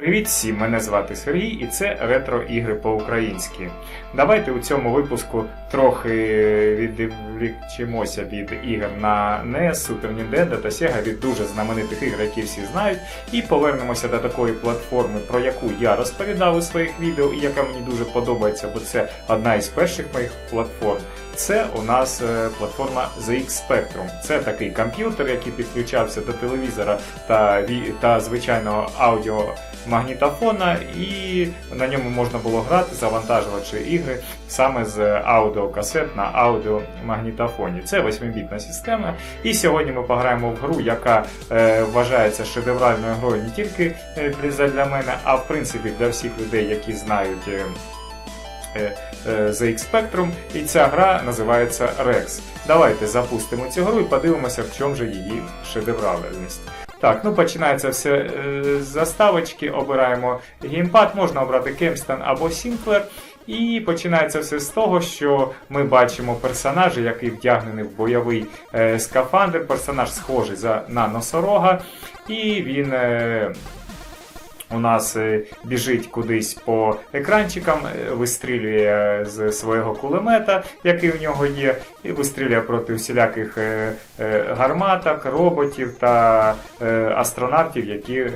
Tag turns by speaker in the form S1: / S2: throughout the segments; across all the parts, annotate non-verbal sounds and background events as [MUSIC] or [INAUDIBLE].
S1: Привіт всім! Мене звати Сергій і це ретро ігри по-українськи. Давайте у цьому випуску трохи відвлічимося від ігор на NES, Super Nintendo та Sega від дуже знаменитих ігор, які всі знають, і повернемося до такої платформи, про яку я розповідав у своїх відео, і яка мені дуже подобається, бо це одна із перших моїх платформ. Це у нас е, платформа ZX Spectrum. Це такий комп'ютер, який підключався до телевізора та, та звичайного аудіомагнітофона, і на ньому можна було грати, завантажувачи ігри саме з аудіокасет на аудіомагнітофоні. Це 8-бітна система. І сьогодні ми пограємо в гру, яка е, вважається шедевральною грою не тільки е, для, мене, а в принципі для всіх людей, які знають. е, е, е, ZX Spectrum, і ця гра називається Rex. Давайте запустимо цю гру і подивимося, в чому же її шедевральність. Так, ну починається все е, з заставочки, обираємо геймпад, можна обрати Кемстон або Сінклер. І починається все з того, що ми бачимо персонажа, який вдягнений в бойовий е, скафандр. Персонаж схожий за, на носорога, і він е, у нас е, біжить кудись по екранчикам, е, вистрілює з свого кулемета, який в нього є, і вистрілює проти всіляких е, е, гарматок, роботів та е, астронавтів, які е,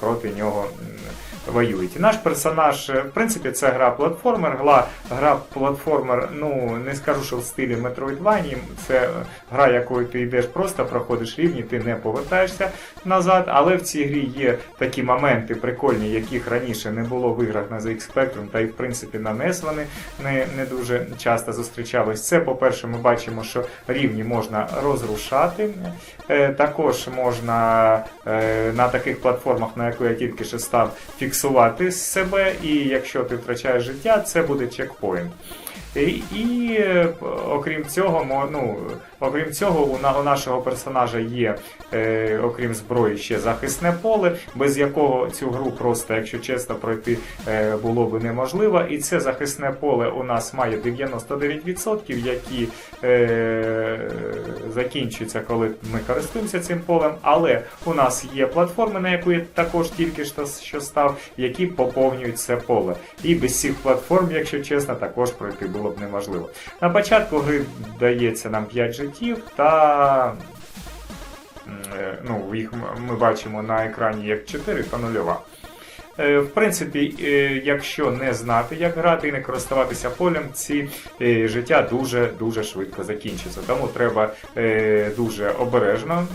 S1: проти нього воюють. І наш персонаж, е, в принципі, це гра платформер. Гра, гра платформер, ну не скажу, що в стилі Metroidvania, це гра, якою ти йдеш, просто проходиш рівні, ти не повертаєшся назад. Але в цій грі є такі моменти прикольні, яких раніше не було в іграх на ZX Spectrum, та й в принципі на NES вони не, не дуже часто зустрічались. Це, по-перше, ми бачимо, що рівні можна розрушати. Е, Також можна е, на таких платформах, на яку я тільки що став, фіксувати себе, і якщо ти втрачаєш життя, це буде чекпоінт. І, і е, окрім цього, ну, окрім цього, у, нашого персонажа є, е, окрім зброї, ще захисне поле, без якого цю гру просто, якщо чесно, пройти е, було би неможливо. І це захисне поле у нас має 99%, які е, закінчуються, коли ми користуємося цим полем. Але у нас є платформи, на яку я також тільки що став, які поповнюють це поле. І без цих платформ, якщо чесно, також пройти було б неможливо. На початку гри дається нам 5 життів та. е, Ну, їх ми бачимо на екрані як 4 та нульова. Е, В принципі, е, якщо не знати, як грати і не користуватися полем, ці е, життя дуже дуже швидко закінчаться. Тому треба дуже обережно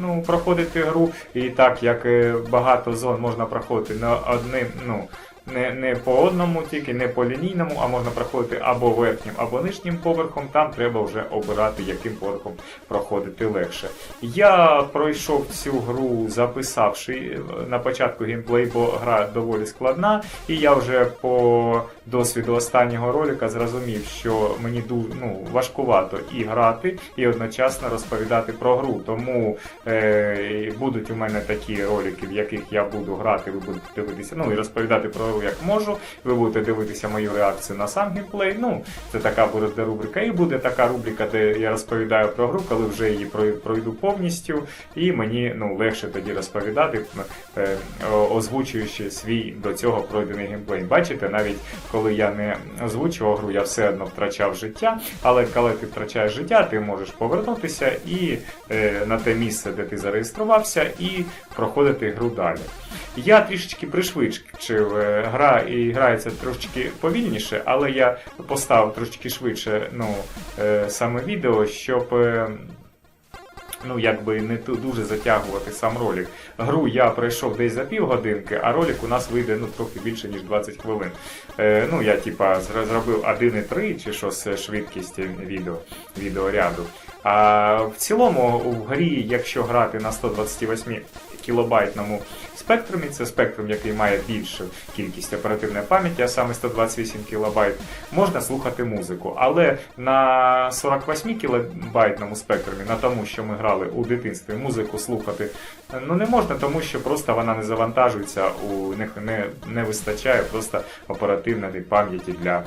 S1: ну, проходити гру. І так як багато зон можна проходити на одним, ну. Не, не по одному, тільки не по лінійному, а можна проходити або верхнім, або нижнім поверхом. Там треба вже обирати, яким поверхом проходити легше. Я пройшов цю гру, записавши е, на початку геймплей, бо гра доволі складна, і я вже по досвіду останнього ролика зрозумів, що мені дуже ну, важкувато і грати, і одночасно розповідати про гру. Тому е, будуть у мене такі ролики, в яких я буду грати, ви будете дивитися, ну і розповідати про гру як можу. Ви будете дивитися мою реакцію на сам геймплей. Ну, це така буде рубрика. І буде така рубрика, де я розповідаю про гру, коли вже її пройду повністю, і мені ну, легше тоді розповідати, е, озвучуючи свій до цього пройдений геймплей. Бачите, навіть коли я не озвучував гру, я все одно втрачав життя. Але коли ти втрачаєш життя, ти можеш повернутися і е, на те місце, де ти зареєструвався, і проходити гру далі. Я трішечки пришвидшив е, гра і грається трошечки повільніше, але я поставив трошечки швидше ну, е, саме відео, щоб. е, Ну, якби не дуже затягувати сам ролик. Гру я пройшов десь за півгодинки, а ролик у нас вийде ну, трохи більше, ніж 20 хвилин. Ну, я типа зробив 1,3 чи що з швидкістю відео, відеоряду. А в цілому в грі, якщо грати на 128 кілобайтному спектрумі, це спектрум, який має більшу кількість оперативної пам'яті, а саме 128 кілобайт, можна слухати музику. Але на 48 кілобайтному спектрумі, на тому, що ми грали у дитинстві, музику слухати ну не можна, тому що просто вона не завантажується, у них не, не вистачає просто оперативної пам'яті для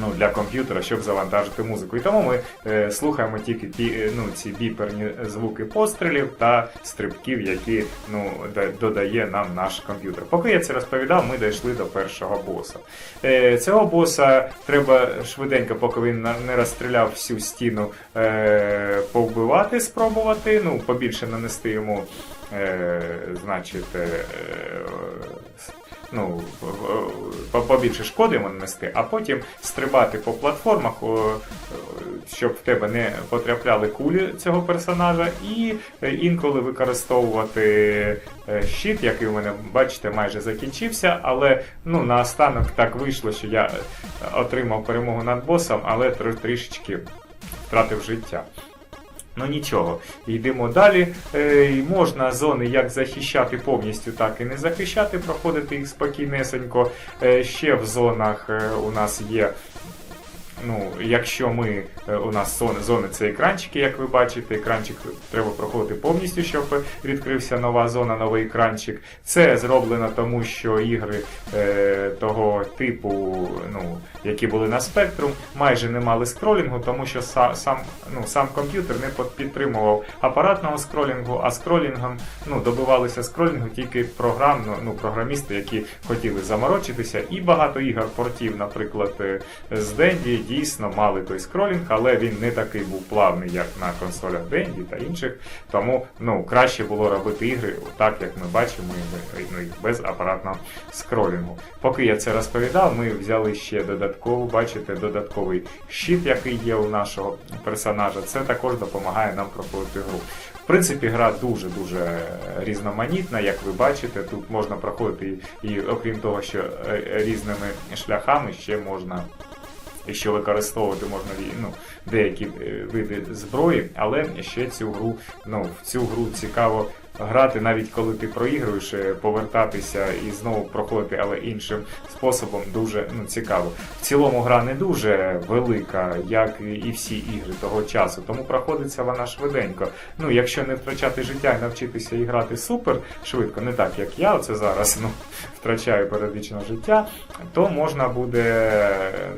S1: ну, для комп'ютера, щоб завантажити музику. І тому ми е, слухаємо тільки ті, е, ну, ці біперні звуки пострілів та стрибків, які ну, додає нам наш комп'ютер. Поки я це розповідав, ми дійшли до першого боса. Е, цього боса треба швиденько, поки він не розстріляв всю стіну, е, повбивати, спробувати, ну, побільше нанести йому, е, значить. Е, е, ну, побільше шкоди нанести, а потім стрибати по платформах, щоб в тебе не потрапляли кулі цього персонажа, і е, інколи використовувати е, щит, який у мене, бачите, майже закінчився, але ну, наостанок так вийшло, що я е, отримав перемогу над босом, але тр- трішечки втратив життя. Ну нічого, йдемо далі. Е, можна зони як захищати повністю, так і не захищати, проходити їх спокійнесенько. Е, ще в зонах е, у нас є. Ну, якщо ми е, у нас зони, зони це екранчики, як ви бачите, екранчик треба проходити повністю, щоб відкрився нова зона, новий екранчик. Це зроблено тому, що ігри е, того типу, ну, які були на Spectrum, майже не мали скролінгу, тому що са, сам, ну, сам комп'ютер не підтримував апаратного скролінгу, а скролінгом ну, добивалися скролінгу тільки програмно, ну, програмісти, які хотіли заморочитися. І багато ігор портів, наприклад, е, з Денді дійсно мали той скролінг, але він не такий був плавний, як на консолях Денді та інших. Тому ну, краще було робити ігри так, як ми бачимо, ну, без апаратного скролінгу. Поки я це розповідав, ми взяли ще додатково, бачите, додатковий щит, який є у нашого персонажа. Це також допомагає нам проходити гру. В принципі, гра дуже-дуже різноманітна, як ви бачите. Тут можна проходити і, і окрім того, що е, різними шляхами ще можна. Що використовувати можна ну, деякі е, види зброї, але ще цю гру, ну, в цю гру цікаво грати, навіть коли ти проігруєш, е, повертатися і знову проходити, але іншим способом дуже ну, цікаво. В цілому гра не дуже велика, як і всі ігри того часу, тому проходиться вона швиденько. Ну, якщо не втрачати життя і навчитися і грати супер швидко, не так як я, оце зараз [LAUGHS] ну, втрачаю періодично життя, то можна буде,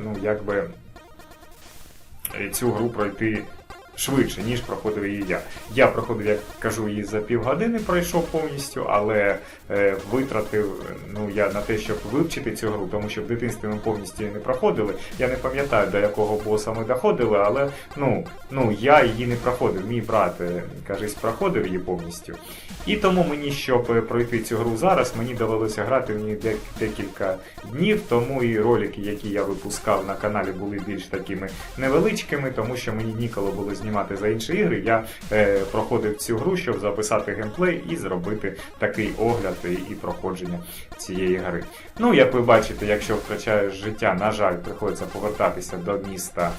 S1: ну, якби цю гру пройти швидше, ніж проходив її я. Я проходив, як кажу, її за півгодини пройшов повністю, але е, витратив ну, я на те, щоб вивчити цю гру, тому що в дитинстві ми повністю її не проходили. Я не пам'ятаю, до якого боса ми доходили, але ну, ну, я її не проходив. Мій брат, е, кажись, проходив її повністю. І тому мені, щоб е, пройти цю гру зараз, мені довелося грати в ній дек- декілька днів, тому і ролики, які я випускав на каналі, були більш такими невеличкими, тому що мені ніколи було знімати за інші ігри. Я е, проходив цю гру, щоб записати геймплей і зробити такий огляд і, і проходження цієї гри. Ну, як ви бачите, якщо втрачаєш життя, на жаль, приходиться повертатися до міста,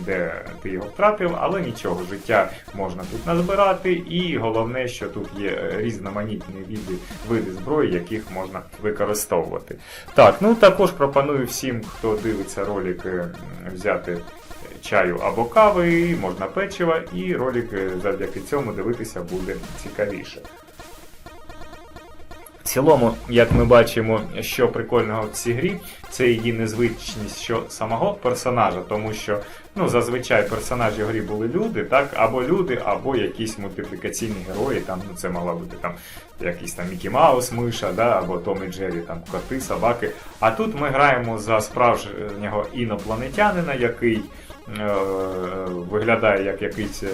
S1: де ти його втратив, але нічого, життя можна тут назбирати, і головне, що тут є е, різноманітні види, види зброї, яких можна використовувати. Так, ну також пропоную всім, хто дивиться ролик, е, взяти чаю або кави, можна печива, і ролик е, завдяки цьому дивитися буде цікавіше. В цілому, як ми бачимо, що прикольного в цій грі, це її незвичність що самого персонажа, тому що ну, зазвичай персонажі грі були люди, так, або люди, або якісь мультиплікаційні герої, там, ну, це могла бути там якийсь там Мікі Маус, миша, да, або Том і Джері, там коти, собаки. А тут ми граємо за справжнього інопланетянина, який виглядає як якийсь е,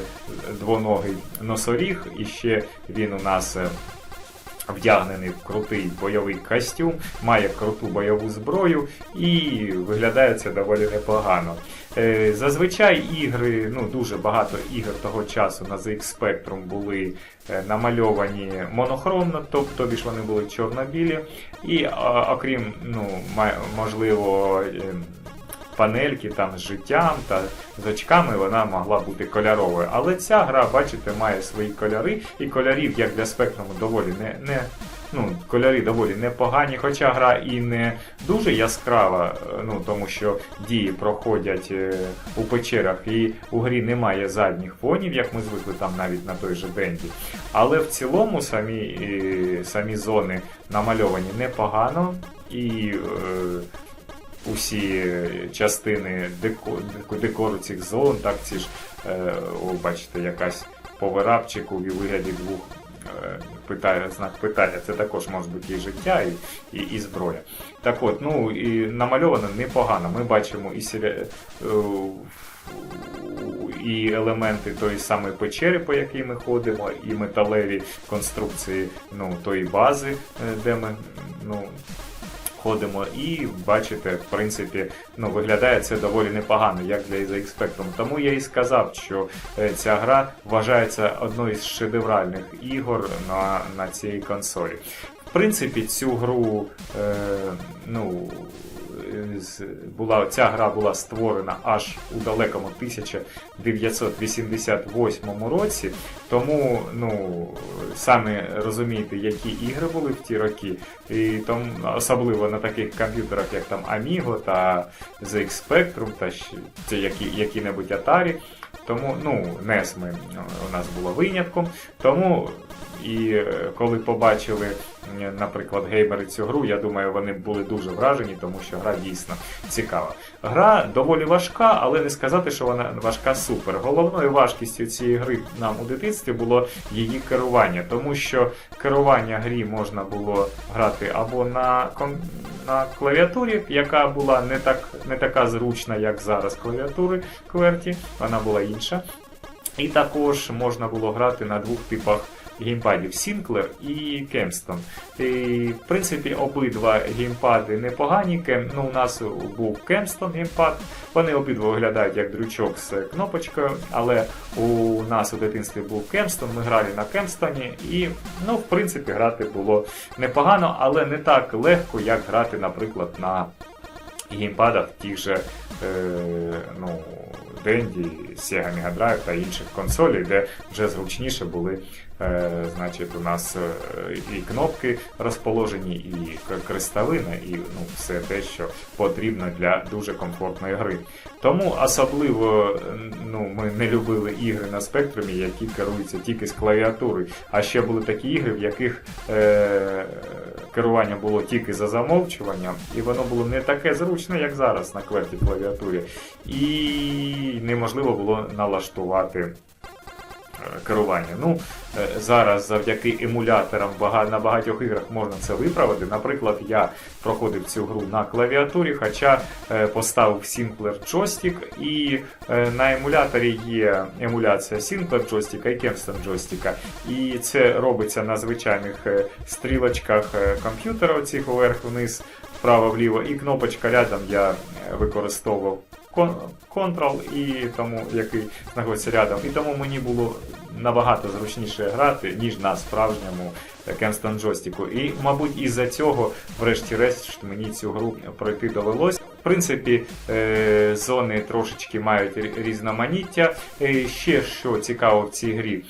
S1: двоногий носоріг, і ще він у нас. е, Вдягнений в крутий бойовий костюм, має круту бойову зброю і виглядає це доволі непогано. Е, Зазвичай ігри, ну дуже багато ігор того часу на ZX Spectrum були е, намальовані монохромно, тобто ж вони були чорно-білі. І окрім, ну, можливо, панельки там з життям та з очками вона могла бути кольоровою. Але ця гра, бачите, має свої кольори, і кольорів, як для спектруму, доволі не. не Ну, кольори доволі непогані, хоча гра і не дуже яскрава, е, ну тому що дії проходять е, у печерах, і у грі немає задніх фонів, як ми звикли там навіть на той же Денді. Але в цілому самі, самі зони намальовані непогано і. Е, усі частини деко- деко- декору цих зон, так ці ж, е, о, бачите, якась поверапчик у вигляді двох е, питає, знак питання. Це також може бути і життя, і, і, і зброя. Так от, ну і намальовано непогано. Ми бачимо і селя... е, і елементи тої самої печери, по якій ми ходимо, і металеві конструкції ну, тої бази, де ми ну, ходимо. І бачите, в принципі, ну, виглядає це доволі непогано, як для ZX Spectrum. Тому я і сказав, що е, ця гра вважається одною з шедевральних ігор на, на цій консолі. В принципі, цю гру е, ну, була, ця гра була створена аж у далекому 1988 році. Тому, ну, самі розумієте, які ігри були в ті роки, і тому, особливо на таких комп'ютерах, як там Amigo та ZX Spectrum, та ще які, які-небудь Atari. Тому, ну, NES ми, у нас було винятком. Тому і е, коли побачили, е, наприклад, геймери цю гру, я думаю, вони були дуже вражені, тому що гра дійсно цікава. Гра доволі важка, але не сказати, що вона важка супер. Головною важкістю цієї гри нам у дитинстві було її керування, тому що керування грі можна було грати або на, на клавіатурі, яка була не, так, не така зручна, як зараз клавіатури QWERTY, вона була інша. І також можна було грати на двох типах геймпадів Sinclair і Kempston. І, в принципі, обидва геймпади непогані. Ну, у нас був Kempston геймпад. Вони обидва виглядають як дрючок з кнопочкою, але у нас у дитинстві був Kempston, ми грали на Кемстоні, і, ну, в принципі, грати було непогано, але не так легко, як грати, наприклад, на геймпадах тих же е, ну, Dendy, Sega Mega Drive та інших консолей, де вже зручніше були значить, у нас е, і кнопки розположені, і к- крестовина, і ну, все те, що потрібно для дуже комфортної гри. Тому особливо ну, ми не любили ігри на спектрумі, які керуються тільки з клавіатури. А ще були такі ігри, в яких е, керування було тільки за замовчуванням, і воно було не таке зручне, як зараз на кверті клавіатурі. І неможливо було налаштувати е, керування. Ну, е, зараз завдяки емуляторам на багатьох іграх можна це виправити. Наприклад, я проходив цю гру на клавіатурі, хоча е, поставив Sinclair джойстик, і е, на емуляторі є емуляція Sinclair джойстика і Kempston джойстика. І це робиться на звичайних стрілочках комп'ютера, оцих вверх-вниз, вправо-вліво, і кнопочка рядом я використовував Ctrl, і тому, який знаходиться рядом. І тому мені було набагато зручніше грати, ніж на справжньому Кемстон джойстику. І, мабуть, із-за цього, врешті-решт, мені цю гру пройти довелось. В принципі, е, зони трошечки мають різноманіття. Е, Ще що цікаво в цій грі,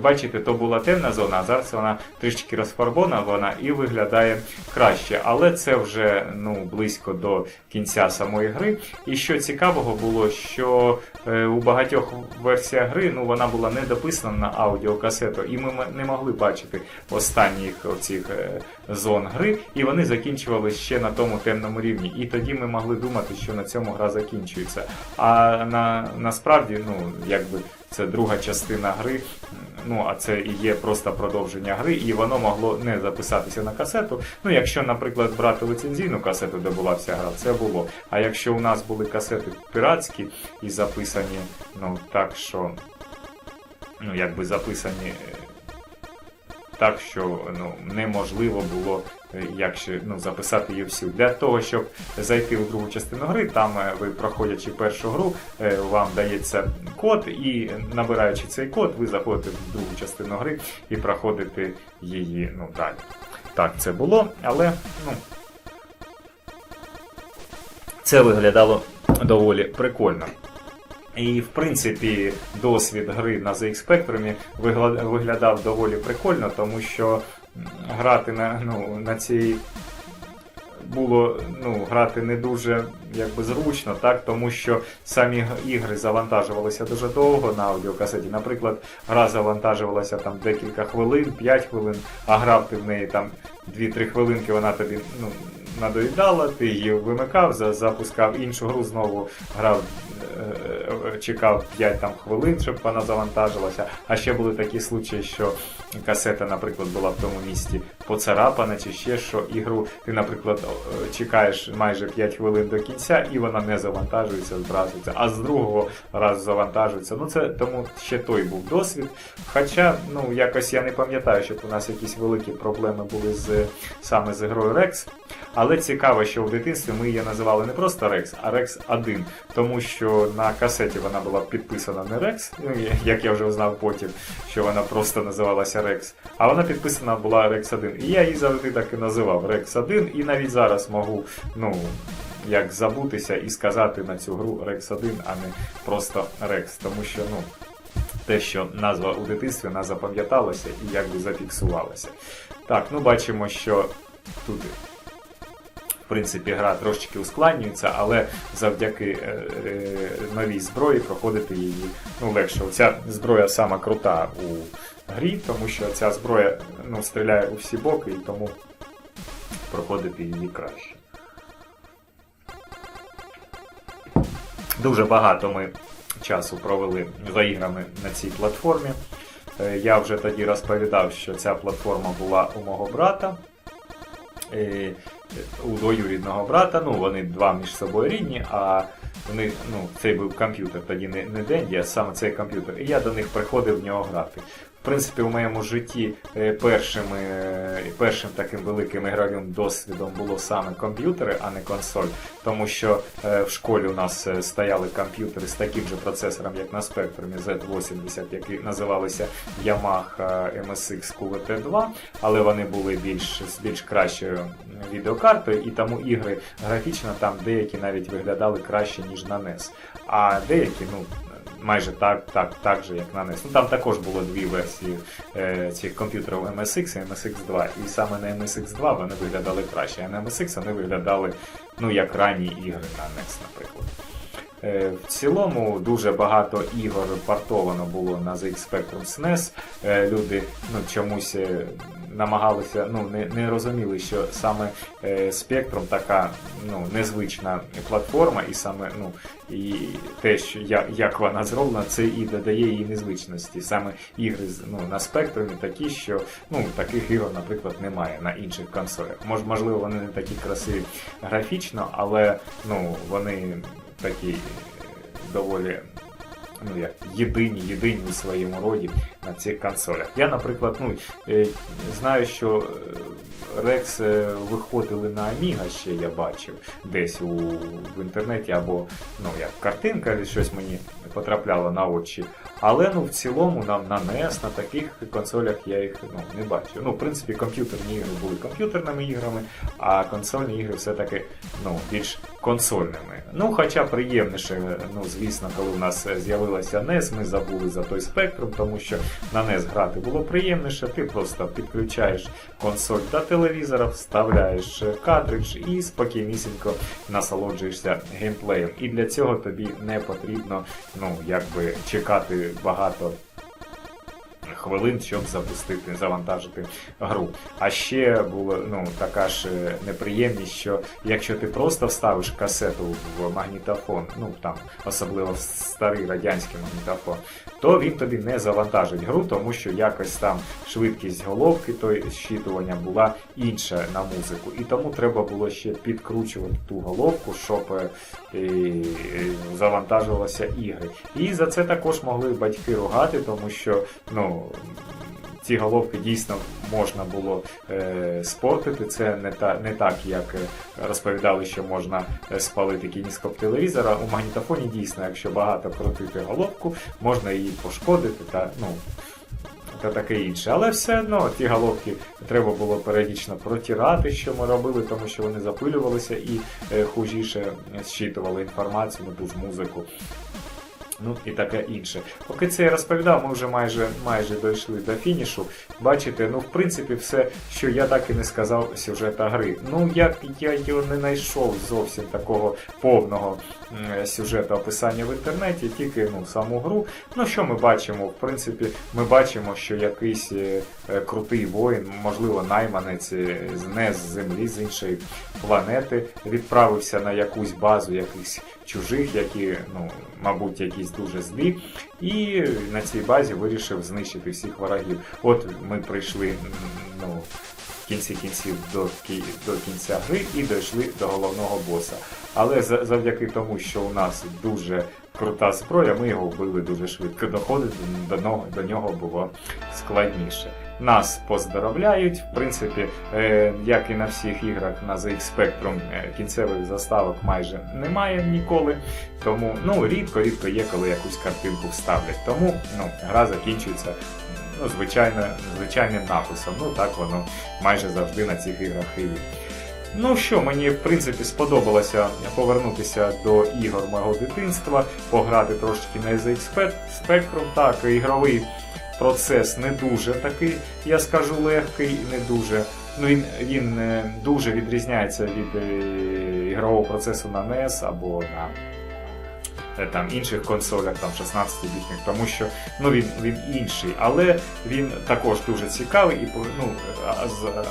S1: бачите, то була темна зона, а зараз вона трішки розфарбована і виглядає краще. Але це вже ну, близько до кінця самої гри. І що цікавого було, що е, у багатьох версіях гри ну, вона була не дописана на аудіокасету, і ми не могли бачити останніх оцих е, зон гри, і вони закінчувалися ще на тому темному рівні. І тоді ми могли думати, що на цьому гра закінчується. А на, насправді, ну, якби це друга частина гри. Ну, а це і є просто продовження гри, і воно могло не записатися на касету. Ну, якщо, наприклад, брати лицензійну касету, де була вся гра, це було. А якщо у нас були касети піратські і записані, ну так що, ну, якби записані е, так, що ну, неможливо було як ще, ну, записати її всю. Для того, щоб зайти у другу частину гри, там е, ви проходячи першу гру, е, вам дається код, і набираючи цей код, ви заходите в другу частину гри і проходите її ну, далі. Так, це було, але ну, це виглядало доволі прикольно. І, в принципі, досвід гри на ZX Spectrum виглядав доволі прикольно, тому що грати на, ну, на цій було ну, грати не дуже якби, зручно, так, тому що самі ігри завантажувалися дуже довго на аудіокасеті. Наприклад, гра завантажувалася там декілька хвилин, 5 хвилин, а грав ти в неї там 2-3 хвилинки, вона тобі ну, надоїдала, ти її вимикав, запускав іншу гру, знову грав, е, е, чекав 5 там, хвилин, щоб вона завантажилася. А ще були такі случаї, що касета, наприклад, була в тому місці поцарапана чи ще що. Ігру ти, наприклад, чекаєш майже 5 хвилин до кінця, і вона не завантажується, збрасується, а з другого разу завантажується. Ну це тому ще той був досвід. Хоча, ну якось я не пам'ятаю, щоб у нас якісь великі проблеми були з саме з грою Rex. Але цікаво, що в дитинстві ми її називали не просто Rex, а Rex 1, тому що на касеті вона була підписана не Rex, ну як я вже узнав потім, що вона просто називалася Rex, а вона підписана була Rex 1. І я її завжди так і називав Rex 1, і навіть зараз можу, ну. Як забутися і сказати на цю гру Rex 1, а не просто Rex, тому що ну те, що назва у дитинстві вона запам'яталася і якби зафіксувалася. Так, ну бачимо, що тут принципі, гра трошечки ускладнюється, але завдяки е, е, новій зброї проходити її ну, легше. Оця зброя сама крута у грі, тому що ця зброя ну, стріляє у всі боки, і тому проходити її краще. Дуже багато ми часу провели за іграми на цій платформі. Е, Я вже тоді розповідав, що ця платформа була у мого брата. У двоюрідного брата, ну вони два між собою рідні, а вони, ну, цей був комп'ютер, тоді не, не Денді, а саме цей комп'ютер. І я до них приходив в нього грати. В принципі, у моєму житті е, першим, е, першим таким великим ігровим досвідом було саме комп'ютери, а не консоль. Тому що е, в школі у нас стояли комп'ютери з таким же процесором, як на спектрумі Z80, які називалися Yamaha MSX QVT2, але вони були більш з більш кращою відеокартою, і тому ігри графічно там деякі навіть виглядали краще, ніж на NES. А деякі, ну. Майже так, так, так же, як на NES. Ну там також було дві версії е, цих комп'ютерів MSX і MSX2. І саме на MSX2 вони виглядали краще, а на MSX вони виглядали ну, як ранні ігри на NES, наприклад. Е, В цілому дуже багато ігор портовано було на ZX Spectrum SNES. Е, Люди ну, чомусь е, намагалися, ну не, не розуміли, що саме е, Spectrum така ну, незвична платформа, і саме ну, і те, що я, як вона зроблена, це і додає її незвичності. Саме ігри ну, на спектрумі такі, що ну, таких ігор, наприклад, немає на інших консолях. Мож, можливо, вони не такі красиві графічно, але ну, вони такі доволі ну, як, єдині, єдині у своєму роді на цих консолях. Я, наприклад, ну, е, знаю, що е, Rex е, виходили на Amiga ще я бачив десь у, в інтернеті, або ну, як картинка, щось мені потрапляло на очі. Але ну, в цілому нам на NES, на таких консолях я їх ну, не бачив. Ну, в принципі, комп'ютерні ігри були комп'ютерними іграми, а консольні ігри все-таки ну, більш консольними. Ну, хоча приємніше, ну, звісно, коли в нас з'явилася NES, ми забули за той спектрум, тому що на NES грати було приємніше, ти просто підключаєш консоль до телевізора, вставляєш картридж і спокійнісінько насолоджуєшся геймплеєм. І для цього тобі не потрібно ну, якби чекати багато хвилин, щоб запустити, завантажити гру. А ще була ну, така ж е, неприємність, що якщо ти просто вставиш касету в магнітофон, ну там особливо в старий радянський магнітофон, то він тобі не завантажить гру, тому що якось там швидкість головки, той щитування була інша на музику. І тому треба було ще підкручувати ту головку, щоб е, е, завантажувалися ігри. І за це також могли батьки ругати, тому що ну. Ці головки дійсно можна було е, спортити. Це не, та, не так, як е, розповідали, що можна е, спалити кініскоп телевізора. У магнітофоні дійсно, якщо багато крутити головку, можна її пошкодити та ну. Та таке інше. Але все одно ті головки треба було періодично протирати, що ми робили, тому що вони запилювалися і е, хужіше зчитували інформацію, ну ту ж музику. Ну і таке інше. Поки це я розповідав, ми вже майже майже дійшли до фінішу. Бачите, ну в принципі, все, що я так і не сказав сюжета гри. Ну як я його не знайшов зовсім такого повного сюжету описання в інтернеті, тільки ну саму гру. Ну що ми бачимо? В принципі, ми бачимо, що якийсь е, крутий воїн, можливо, найманець е, не з землі, з іншої планети, відправився на якусь базу якихось чужих, які, ну, мабуть, якісь дуже злі, і на цій базі вирішив знищити всіх ворогів. От ми прийшли ну, кінці кінців до, до кінця гри і дійшли до головного боса. Але за- завдяки тому, що у нас дуже крута зброя, ми його вбили дуже швидко. Доходити до нього, до нього було складніше. Нас поздоровляють, в принципі, е, як і на всіх іграх на ZX Spectrum, е, кінцевих заставок майже немає ніколи. Тому ну рідко-рідко є, коли якусь картинку вставлять. Тому ну, гра закінчується ну, звичайно, звичайним написом. Ну так воно майже завжди на цих іграх і є. Ну що, мені в принципі сподобалося повернутися до ігор мого дитинства, пограти трошки на ZX Spectrum. Так, ігровий процес не дуже такий, я скажу, легкий, не дуже. Ну, він, він е, дуже відрізняється від е, ігрового процесу на NES або на е, там, інших консолях, там 16-бітних, тому що ну, він, він інший, але він також дуже цікавий і ну,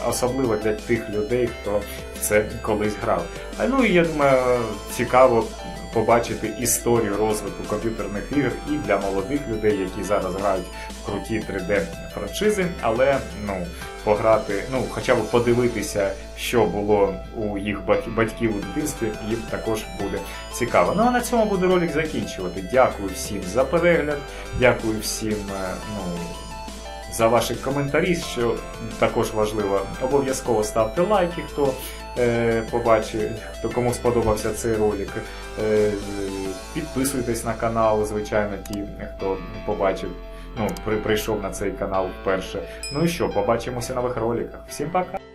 S1: особливо для тих людей, хто це колись грав. Ну і я думаю, цікаво побачити історію розвитку комп'ютерних ігор і для молодих людей, які зараз грають в круті 3D франшизи, але ну. Пограти, ну хоча б подивитися, що було у їх батьків у дитинстві, їм також буде цікаво. Ну а на цьому буду ролик закінчувати. Дякую всім за перегляд, дякую всім е, ну, за ваші коментарі, що також важливо. Обов'язково ставте лайки, хто е, побачив, хто кому сподобався цей ролик. Е, підписуйтесь на канал, звичайно, ті, хто побачив. Ну, прийшов на цей канал вперше. Ну і що, побачимося нових роликах. Всім пока!